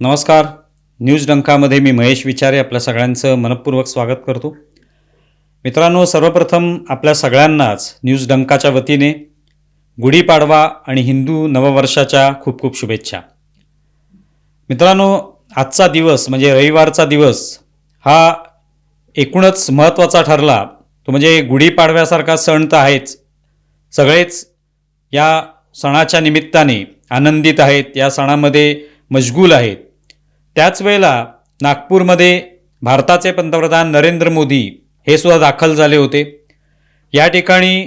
नमस्कार. न्यूज डंकामध्ये मी महेश विचारे आपल्या सगळ्यांचं मनपूर्वक स्वागत करतो. मित्रांनो सर्वप्रथम आपल्या सगळ्यांनाच न्यूज डंकाच्या वतीने गुढीपाडवा आणि हिंदू नववर्षाच्या खूप खूप शुभेच्छा. मित्रांनो आजचा दिवस म्हणजे रविवारचा दिवस हा एकूणच महत्त्वाचा ठरला. तो म्हणजे गुढीपाडव्यासारखा सण तर आहेच. सगळेच या सणाच्या निमित्ताने आनंदित आहेत या सणामध्ये मशगूल आहेत. त्याच वेळेला नागपूरमध्ये भारताचे पंतप्रधान नरेंद्र मोदी हे सुद्धा दाखल झाले होते. या ठिकाणी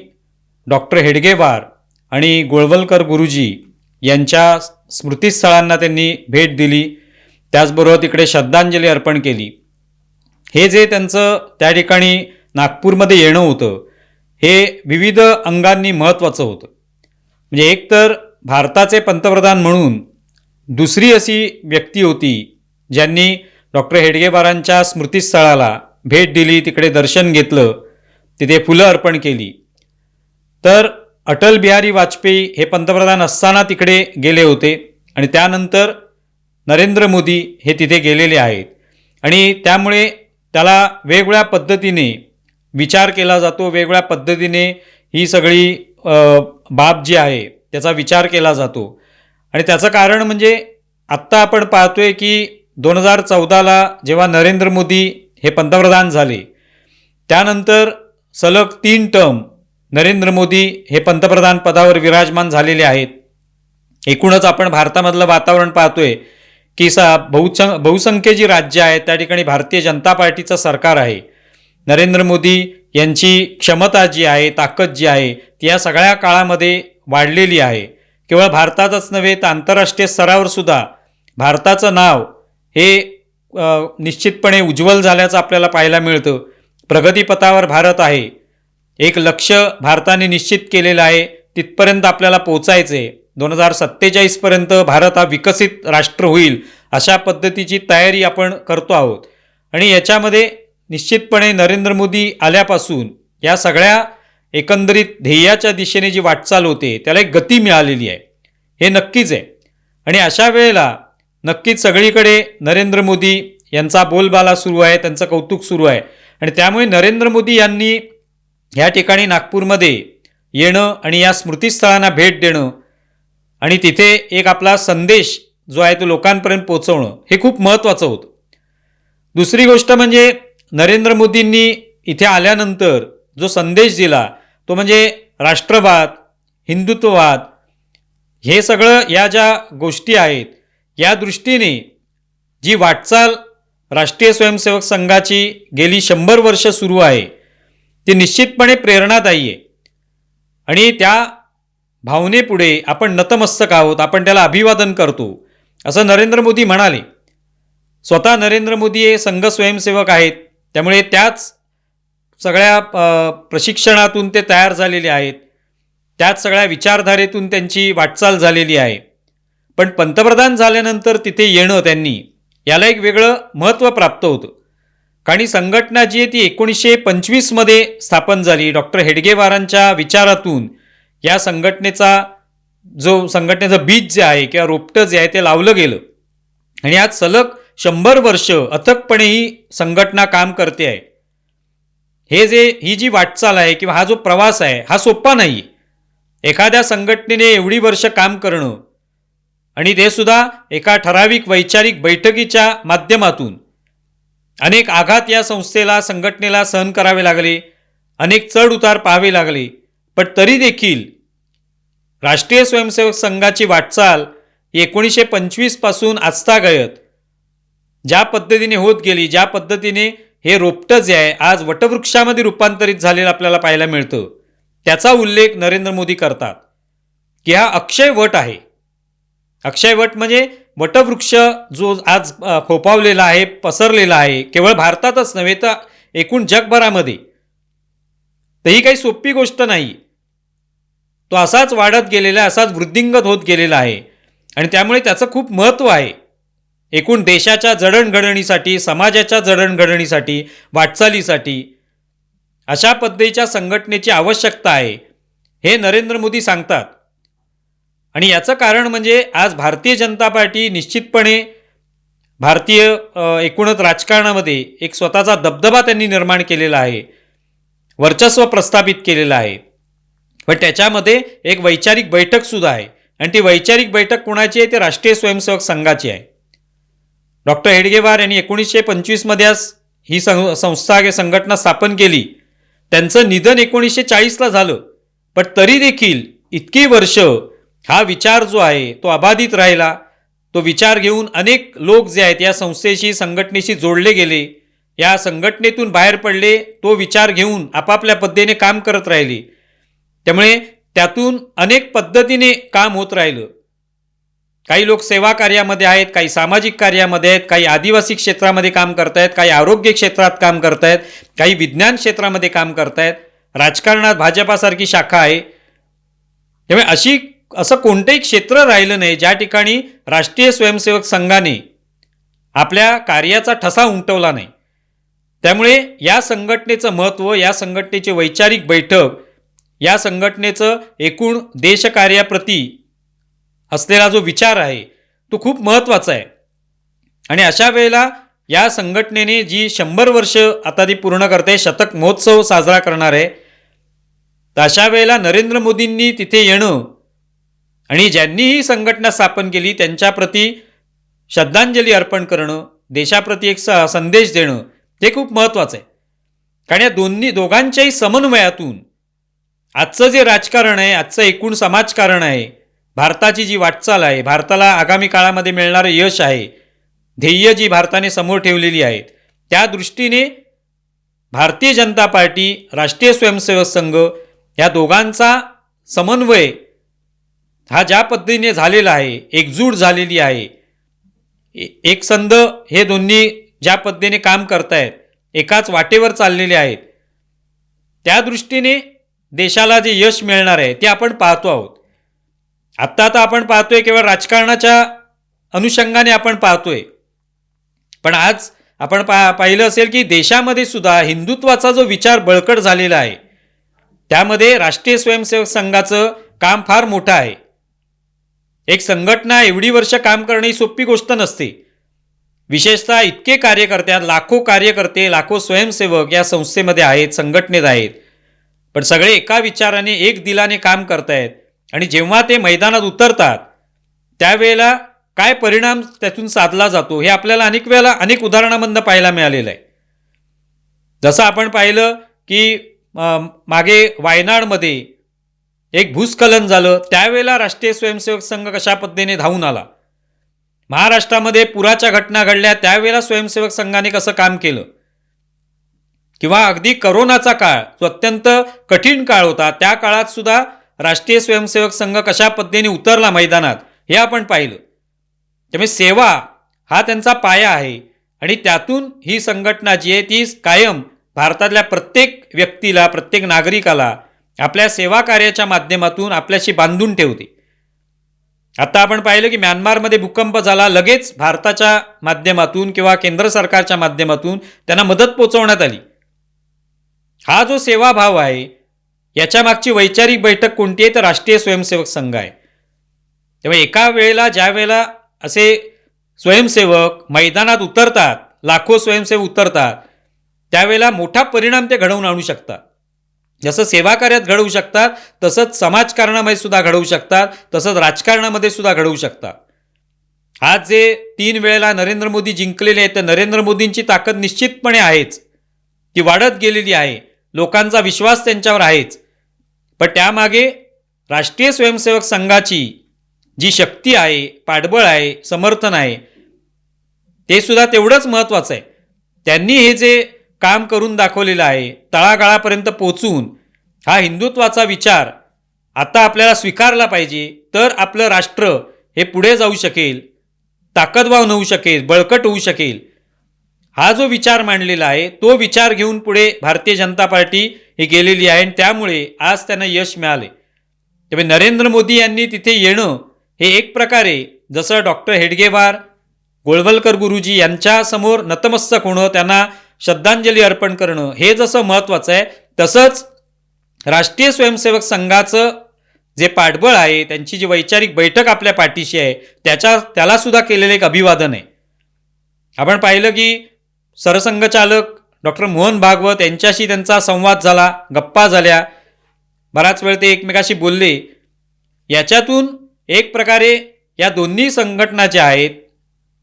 डॉक्टर हेडगेवार आणि गोळवलकर गुरुजी यांच्या स्मृतीस्थळांना त्यांनी भेट दिली. त्याचबरोबर तिकडे श्रद्धांजली अर्पण केली. हे जे त्यांचं त्या ठिकाणी नागपूरमध्ये येणं होतं हे विविध अंगांनी महत्त्वाचं होतं. म्हणजे एकतर भारताचे पंतप्रधान म्हणून दुसरी अशी व्यक्ती होती ज्यांनी डॉक्टर हेडगेवारांच्या स्मृतीस्थळाला भेट दिली तिकडे दर्शन घेतलं तिथे फुलं अर्पण केली. तर अटल बिहारी वाजपेयी हे पंतप्रधान असताना तिकडे गेले होते आणि त्यानंतर नरेंद्र मोदी हे तिथे गेलेले आहेत. आणि त्यामुळे त्याला वेगवेगळ्या पद्धतीने विचार केला जातो वेगवेगळ्या पद्धतीने ही सगळी बाब जी आहे त्याचा विचार केला जातो. आणि त्याचं कारण म्हणजे आत्ता आपण पाहतोय की दोन हजार चौदाला जेव्हा नरेंद्र मोदी हे पंतप्रधान झाले त्यानंतर सलग तीन टर्म नरेंद्र मोदी हे पंतप्रधान पदावर विराजमान झालेले आहेत. एकूणच आपण भारतामधलं वातावरण पाहतोय की सा बहुच बहुसंख्य जी राज्य आहेत त्या ठिकाणी भारतीय जनता पार्टीचं सरकार आहे. नरेंद्र मोदी यांची क्षमता जी आहे ताकद जी आहे ती या सगळ्या काळामध्ये वाढलेली आहे. केवळ भारतातच नव्हे तर आंतरराष्ट्रीय स्तरावर सुद्धा भारताचं नाव हे निश्चितपणे उज्ज्वल झाल्याचं आपल्याला पाहायला मिळतं. प्रगतीपथावर भारत आहे. एक लक्ष भारताने निश्चित केलेलं आहे तिथपर्यंत आपल्याला पोचायचं आहे दोन हजार सत्तेचाळीसपर्यंत भारत हा विकसित राष्ट्र होईल अशा पद्धतीची तयारी आपण करतो आहोत. आणि याच्यामध्ये निश्चितपणे नरेंद्र मोदी आल्यापासून या सगळ्या एकंदरीत ध्येयाच्या दिशेने जी वाटचाल होते त्याला एक गती मिळालेली आहे. हे नक्कीच आहे. आणि अशा वेळेला नक्कीच सगळीकडे नरेंद्र मोदी यांचा बोलबाला सुरू आहे त्यांचं कौतुक सुरू आहे. आणि त्यामुळे नरेंद्र मोदी यांनी ह्या ठिकाणी नागपूरमध्ये येणं आणि या स्मृतीस्थळांना भेट देणं आणि तिथे एक आपला संदेश जो आहे तो लोकांपर्यंत पोहोचवणं हे खूप महत्त्वाचं होतं. दुसरी गोष्ट म्हणजे नरेंद्र मोदींनी इथे आल्यानंतर जो संदेश दिला तो म्हणजे राष्ट्रवाद हिंदुत्ववाद हे सगळं या ज्या गोष्टी आहेत या दृष्टीने जी वाटचाल राष्ट्रीय स्वयंसेवक संघाची गेली शंभर वर्ष सुरू आहे ती निश्चितपणे प्रेरणादायी आहे. आणि त्या भावनेपुढे आपण नतमस्तक आहोत आपण त्याला अभिवादन करतो. असं नरेंद्र मोदी म्हणाले. स्वतः नरेंद्र मोदी हे संघ स्वयंसेवक आहेत त्यामुळे त्याच सगळ्या प्रशिक्षणातून ते तयार झालेले आहेत त्याच सगळ्या विचारधारेतून त्यांची वाटचाल झालेली आहे. पण पंतप्रधान झाल्यानंतर तिथे येणं त्यांनी याला एक वेगळं महत्त्व प्राप्त होतं. कारण संघटना जी आहे ती एकोणीसशे पंचवीसमध्ये स्थापन झाली. डॉक्टर हेडगेवारांच्या विचारातून या संघटनेचा जो संघटनेचं बीज जे आहे किंवा रोपटं जे आहे ते लावलं गेलं. आणि आज सलग शंभर वर्ष अथकपणे ही संघटना काम करते आहे. हे जे ही जी वाटचाल आहे किंवा हा जो प्रवास आहे हा सोपा नाही. एखाद्या संघटनेने एवढी वर्ष काम करणं आणि ते सुद्धा एका ठराविक वैचारिक बैठकीच्या माध्यमातून. अनेक आघात या संस्थेला संघटनेला सहन करावे लागले. अनेक चढ उतार पाहावे लागले. पण तरी देखील राष्ट्रीय स्वयंसेवक संघाची वाटचाल एकोणीसशे पंचवीसपासून आजतागयत ज्या पद्धतीने होत गेली ज्या पद्धतीने हे रोपटं जे आहे आज वटवृक्षामध्ये रूपांतरित झालेलं आपल्याला पाहायला मिळतं. त्याचा उल्लेख नरेंद्र मोदी करतात. की हा अक्षय वट आहे. अक्षयवट म्हणजे वटवृक्ष जो आज फोपावलेला आहे पसरलेला आहे केवळ भारतातच नव्हे तर एकूण जगभरामध्ये. तर ही काही सोपी गोष्ट नाही. तो असाच वाढत गेलेला आहे असाच वृद्धिंगत होत गेलेला आहे. आणि त्यामुळे त्याचं खूप महत्त्व आहे. एकूण देशाच्या जडणघडणीसाठी समाजाच्या जडणघडणीसाठी वाटचालीसाठी अशा पद्धतीच्या संघटनेची आवश्यकता आहे. हे नरेंद्र मोदी सांगतात. आणि याचं कारण म्हणजे आज भारतीय जनता पार्टी निश्चितपणे भारतीय एकूणच राजकारणामध्ये एक स्वतःचा दबदबा त्यांनी निर्माण केलेला आहे वर्चस्व प्रस्थापित केलेलं आहे. पण त्याच्यामध्ये एक वैचारिक बैठकसुद्धा आहे आणि ती वैचारिक बैठक कोणाची आहे? ते राष्ट्रीय स्वयंसेवक संघाची आहे. डॉक्टर हेडगेवार यांनी एकोणीसशे पंचवीसमध्ये ही सं संस्था किंवा संघटना स्थापन केली. त्यांचं निधन एकोणीसशे चाळीसला झालं. पण तरी देखील इतकी वर्ष हा विचार जो आहे तो अबाधित राहिला. तो विचार घेऊन अनेक लोक जे आहेत या संस्थेशी संघटनेशी जोडले गेले. या संघटनेतून बाहेर पडले तो विचार घेऊन आपापल्या पद्धतीने काम करत राहिले. त्यामुळे त्यातून अनेक पद्धतीने काम होत राहिलं. काही लोक सेवा कार्यामध्ये आहेत काही सामाजिक कार्यामध्ये आहेत काही आदिवासी क्षेत्रामध्ये काम करतायत काही आरोग्य क्षेत्रात काम करतायत काही विज्ञान क्षेत्रामध्ये काम करतायत. राजकारणात भाजपासारखी शाखा आहे. त्यामुळे अशी असं कोणतंही क्षेत्र राहिलं नाही. ज्या ठिकाणी राष्ट्रीय स्वयंसेवक संघाने आपल्या कार्याचा ठसा उमटवला नाही. त्यामुळे या संघटनेचं महत्त्व या संघटनेची वैचारिक बैठक या संघटनेचं एकूण देशकार्याप्रती असलेला जो विचार आहे तो खूप महत्त्वाचा आहे. आणि अशा वेळेला या संघटनेने जी शंभर वर्ष आता ती पूर्ण करते शतक महोत्सव साजरा करणार आहे तर अशा वेळेला नरेंद्र मोदींनी तिथे येणं आणि ज्यांनी ही संघटना स्थापन केली त्यांच्याप्रती श्रद्धांजली अर्पण करणं देशाप्रती एक स संदेश देणं ते खूप महत्त्वाचं आहे. कारण या दोन्ही दोघांच्याही समन्वयातून आजचं जे राजकारण आहे आजचं एकूण समाजकारण आहे भारताची जी वाटचाल आहे भारताला आगामी काळामध्ये मिळणारं यश आहे ध्येय जी भारताने समोर ठेवलेली आहेत त्या दृष्टीने भारतीय जनता पार्टी राष्ट्रीय स्वयंसेवक संघ या दोघांचा समन्वय हा ज्या पद्धतीने झालेला आहे एकजूट झालेली आहे एक संध हे दोन्ही ज्या पद्धतीने काम करतायत एकाच वाटेवर चाललेले आहेत त्या दृष्टीने देशाला जे यश मिळणार आहे ते आपण पाहतो आहोत. आत्ता आता आपण पाहतोय केवळ राजकारणाच्या अनुषंगाने आपण पाहतोय. पण आज आपण पा पाहिलं असेल की देशामध्ये सुद्धा हिंदुत्वाचा जो विचार बळकट झालेला आहे त्यामध्ये राष्ट्रीय स्वयंसेवक संघाचं काम फार मोठं आहे. एक संघटना एवढी वर्ष काम करणे ही सोपी गोष्ट नसते. विशेषतः इतके कार्यकर्त्या लाखो कार्यकर्ते लाखो स्वयंसेवक या संस्थेमध्ये आहेत संघटनेत आहेत. पण सगळे एका विचाराने एक दिलाने काम करतायत. आणि जेव्हा ते मैदानात उतरतात त्यावेळेला काय परिणाम त्यातून साधला जातो हे आपल्याला अनेक वेळेला अनेक उदाहरणामधनं पाहायला मिळालेलं आहे. जसं आपण पाहिलं की मागे वायनाडमध्ये एक भूस्खलन झालं. त्यावेळेला राष्ट्रीय स्वयंसेवक संघ कशा पद्धतीने धावून आला? महाराष्ट्रामध्ये पुराच्या घटना घडल्या. त्यावेळेला स्वयंसेवक संघाने कसं काम केलं? किंवा अगदी करोनाचा काळ जो अत्यंत कठीण काळ होता त्या काळात सुद्धा राष्ट्रीय स्वयंसेवक संघ कशा पद्धतीने उतरला मैदानात हे आपण पाहिलं. त्यामुळे सेवा हा त्यांचा पाया आहे. आणि त्यातून ही संघटना जी आहे ती कायम भारतातल्या प्रत्येक व्यक्तीला प्रत्येक नागरिकाला आपल्या सेवा कार्याच्या माध्यमातून आपल्याशी बांधून ठेवते. आता आपण पाहिलं की म्यानमारमध्ये भूकंप झाला लगेच भारताच्या माध्यमातून किंवा केंद्र सरकारच्या माध्यमातून त्यांना मदत पोचवण्यात आली. हा जो सेवाभाव आहे याच्या मागची वैचारिक बैठक कोणती आहे? तर राष्ट्रीय स्वयंसेवक संघ आहे. तेव्हा एका वेळेला ज्या वेळेला असे स्वयंसेवक मैदानात उतरतात लाखो स्वयंसेवक उतरतात त्यावेळेला मोठा परिणाम ते घडवून आणू शकतात. जसं सेवा कार्यात घडवू शकतात तसंच समाजकारणामध्ये सुद्धा घडवू शकतात तसंच राजकारणामध्ये सुद्धा घडवू शकतात. आज जे तीन वेळेला नरेंद्र मोदी जिंकलेले आहेत तर नरेंद्र मोदींची ताकद निश्चितपणे आहेच. ती वाढत गेलेली आहे. लोकांचा विश्वास त्यांच्यावर आहेच. पण त्यामागे राष्ट्रीय स्वयंसेवक संघाची जी शक्ती आहे पाठबळ आहे समर्थन आहे ते सुद्धा तेवढंच महत्त्वाचं आहे. त्यांनी हे जे काम करून दाखवलेलं आहे तळागाळापर्यंत पोचून हा हिंदुत्वाचा विचार आता आपल्याला स्वीकारला पाहिजे तर आपलं राष्ट्र हे पुढे जाऊ शकेल ताकदवान होऊ शकेल बळकट होऊ शकेल. हा जो विचार मांडलेला आहे तो विचार घेऊन पुढे भारतीय जनता पार्टी ही गेलेली आहे आणि त्यामुळे आज त्यांना यश मिळाले त्यामुळे नरेंद्र मोदी यांनी तिथे येणं हे एक प्रकारे जसं डॉक्टर हेडगेवार गोळवलकर गुरुजी यांच्यासमोर नतमस्तक होणं त्यांना श्रद्धांजली अर्पण करणं हे जसं महत्त्वाचं आहे तसंच राष्ट्रीय स्वयंसेवक संघाचं जे पाठबळ आहे त्यांची जी वैचारिक बैठक आपल्या पाठीशी आहे त्याच्या त्यालासुद्धा केलेलं एक अभिवादन आहे. आपण पाहिलं की सरसंघचालक डॉक्टर मोहन भागवत यांच्याशी त्यांचा संवाद झाला गप्पा झाल्या. बराच वेळ ते एकमेकाशी बोलले. याच्यातून एक प्रकारे या दोन्ही संघटना ज्या आहेत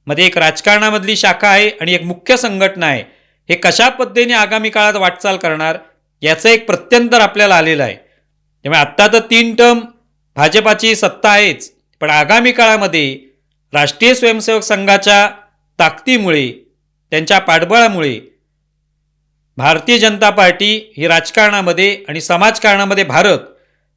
मध्ये एक राजकारणामधली शाखा आहे आणि एक मुख्य संघटना आहे. हे कशा पद्धतीने आगामी काळात वाटचाल करणार याचं एक प्रत्यंतर आपल्याला आलेलं आहे. त्यामुळे आत्ता तर तीन टर्म भाजपाची सत्ता आहेच पण आगामी काळामध्ये राष्ट्रीय स्वयंसेवक संघाच्या ताकदीमुळे त्यांच्या पाठबळामुळे भारतीय जनता पार्टी ही राजकारणामध्ये आणि समाजकारणामध्ये भारत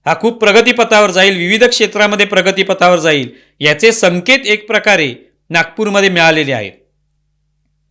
हा खूप प्रगतीपथावर जाईल विविध क्षेत्रामध्ये प्रगतीपथावर जाईल याचे संकेत एक प्रकारे नागपूरमध्ये मिळालेले आहेत.